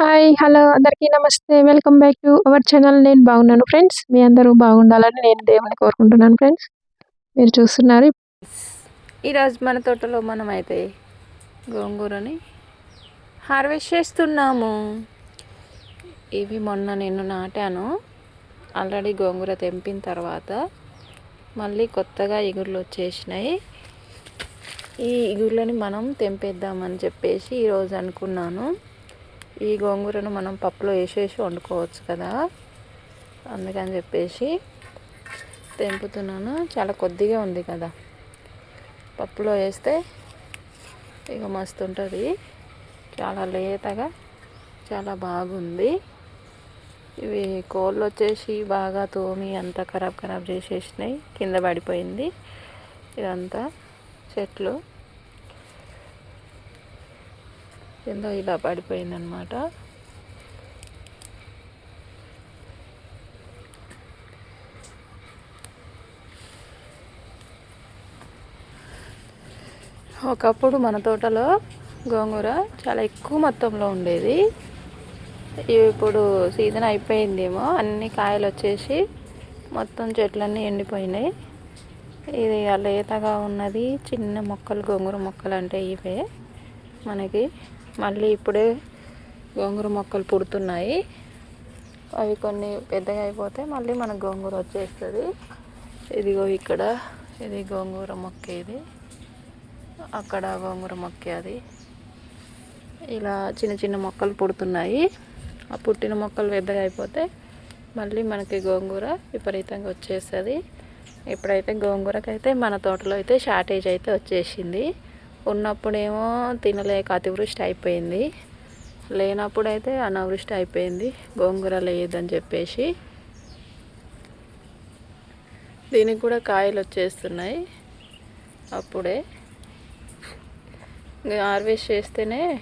Hi hello అందరికీ నమస్తే. Welcome back to our channel. నేను బాగున్నాను ఫ్రెండ్స్. మీ అందరూ బాగుండాలని నేను దేవుని కోరుకుంటున్నాను ఫ్రెండ్స్. మీరు చూస్తున్నారు ఈరోజు మన తోటలో మనం అయితే గోంగూరని హార్వెస్ట్ చేస్తున్నాము. ఇవి మొన్న నేను నాటాను. ఆల్రెడీ గోంగూర తెంపిన తర్వాత మళ్ళీ కొత్తగా ఇగుర్లు వచ్చేసినాయి. ఈ ఇగుర్లని మనం తెంపేద్దామని చెప్పేసి ఈరోజు అనుకున్నాను. ఈ గోంగూరను మనం పప్పులో వేసేసి వండుకోవచ్చు కదా. అందుకని చెప్పేసి తెంపుతున్నాను. చాలా కొద్దిగా ఉంది కదా. పప్పులో వేస్తే ఇక మస్తు ఉంటుంది. చాలా లేతగా చాలా బాగుంది. ఇవి కోళ్ళు వచ్చేసి బాగా తోమి అంతా ఖరాబ్ ఖరాబ్ చేసేసినాయి. కింద పడిపోయింది. ఇదంతా చెట్లు. కింద ఇలా పడిపోయిందనమాట. ఒకప్పుడు మన తోటలో గోంగూర చాలా ఎక్కువ మొత్తంలో ఉండేది. ఇప్పుడు సీజన్ అయిపోయిందేమో అన్ని కాయలు వచ్చేసి మొత్తం చెట్లన్నీ ఎండిపోయినాయి. ఇది లేతగా ఉన్నది చిన్న మొక్కలు గోంగూర మొక్కలు అంటే ఇవే మనకి. మళ్ళీ ఇప్పుడే గోంగూర మొక్కలు పుడుతున్నాయి. అవి కొన్ని పెద్దగా అయిపోతే మళ్ళీ మనకు గోంగూర వచ్చేస్తుంది. ఇదిగో ఇక్కడ ఇది గోంగూర మొక్క ఇది. అక్కడ గోంగూర మొక్క అది. ఇలా చిన్న చిన్న మొక్కలు పుడుతున్నాయి. ఆ పుట్టిన మొక్కలు పెద్దగా అయిపోతే మళ్ళీ మనకి గోంగూర విపరీతంగా వచ్చేస్తుంది. ఇప్పుడైతే గోంగూరకైతే మన తోటలో అయితే షార్టేజ్ అయితే వచ్చేసింది. ఉన్నప్పుడేమో తినలేక అతివృష్టి అయిపోయింది. లేనప్పుడైతే అనావృష్టి అయిపోయింది. గోంగూర లేదని చెప్పేసి. దీనికి కూడా కాయలు వచ్చేస్తున్నాయి. అప్పుడే. హార్వెస్ట్ చేస్తేనే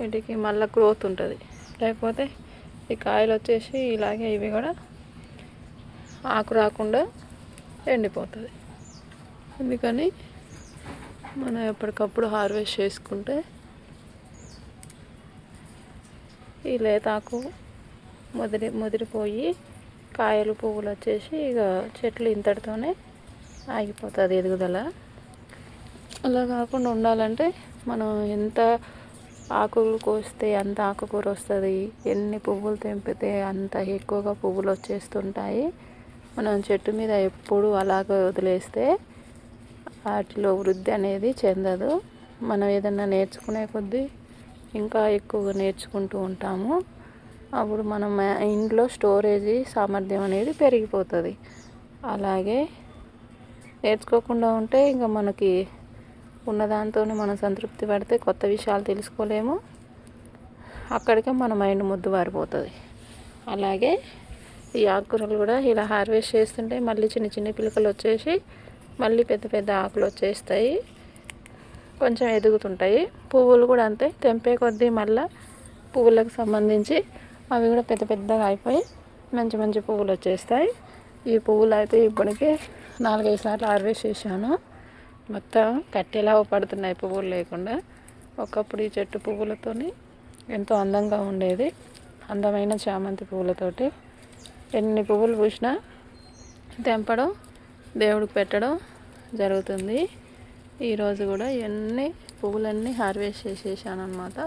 వీటికి మళ్ళీ గ్రోత్ ఉంటుంది. లేకపోతే ఈ కాయలు వచ్చేసి ఇలాగే ఇవి కూడా ఆకు రాకుండా ఎండిపోతుంది. అందుకని మనం ఎప్పటికప్పుడు హార్వెస్ట్ చేసుకుంటే ఈ లేతాకు ముదిరి ముదిరిపోయి కాయలు పువ్వులు వచ్చేసి ఇక చెట్లు ఇంతటితోనే ఆగిపోతుంది ఎదుగుదల. అలా కాకుండా ఉండాలంటే మనం ఎంత ఆకులు కోస్తే అంత ఆకుకూర వస్తుంది ఎన్ని పువ్వులు తెంపితే అంత ఎక్కువగా పువ్వులు వచ్చేస్తుంటాయి. మనం చెట్టు మీద ఎప్పుడు అలాగే వదిలేస్తే వాటిలో వృద్ధి అనేది చెందదు. మనం ఏదన్నా నేర్చుకునే కొద్దీ ఇంకా ఎక్కువగా నేర్చుకుంటూ ఉంటాము. అప్పుడు మనం ఇంట్లో స్టోరేజీ సామర్థ్యం అనేది పెరిగిపోతుంది. అలాగే నేర్చుకోకుండా ఉంటే ఇంకా మనకి ఉన్నదాంతోనే మనం సంతృప్తి పడితే కొత్త విషయాలు తెలుసుకోలేము. అక్కడికే మన మైండ్ ముద్దు మారిపోతుంది. అలాగే ఈ ఆకుకూరలు కూడా ఇలా హార్వెస్ట్ చేస్తుంటే మళ్ళీ చిన్న చిన్న పిలకలు వచ్చేసి మళ్ళీ పెద్ద పెద్ద ఆకులు వచ్చేస్తాయి. కొంచెం ఎదుగుతుంటాయి. పువ్వులు కూడా అంతే. తెంపే కొద్దీ మళ్ళీ పువ్వులకు సంబంధించి అవి కూడా పెద్ద పెద్దగా అయిపోయి మంచి మంచి పువ్వులు వచ్చేస్తాయి. ఈ పువ్వులు అయితే ఇప్పటికే నాలుగైదు సార్లు హార్వెస్ట్ చేశాను. మొత్తం కట్టెలా పడుతున్నాయి పువ్వులు లేకుండా. ఒకప్పుడు ఈ చెట్టు పువ్వులతో ఎంతో అందంగా ఉండేది. అందమైన చామంతి పువ్వులతోటి. ఎన్ని పువ్వులు పూసినా తెంపడం దేవుడికి పెట్టడం జరుగుతుంది. ఈరోజు కూడా ఇవన్నీ పువ్వులన్నీ హార్వెస్ట్ చేసేసాను అనమాట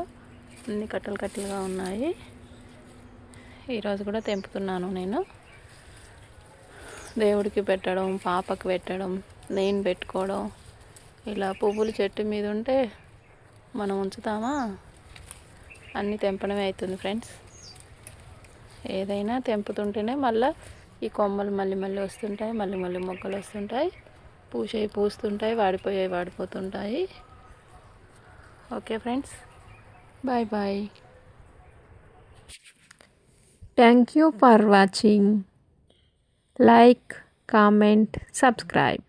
అన్ని కట్టలు కట్టలుగా ఉన్నాయి. ఈరోజు కూడా తెంపుతున్నాను నేను. దేవుడికి పెట్టడం పాపకు పెట్టడం నేను పెట్టుకోవడం. ఇలా పువ్వులు చెట్టు మీద ఉంటే మనం ఉంచుతామా? అన్నీ తెంపడమే అవుతుంది ఫ్రెండ్స్. ఏదైనా తెంపుతుంటేనే మళ్ళీ ఈ కొమ్మలు మళ్ళీ మళ్ళీ వస్తుంటాయి మళ్ళీ మళ్ళీ మొక్కలు వస్తుంటాయి. పూసేవి పూస్తుంటాయి వాడిపోయాయి వాడిపోతుంటాయి. Okay friends. Bye bye. Thank you for watching like comment subscribe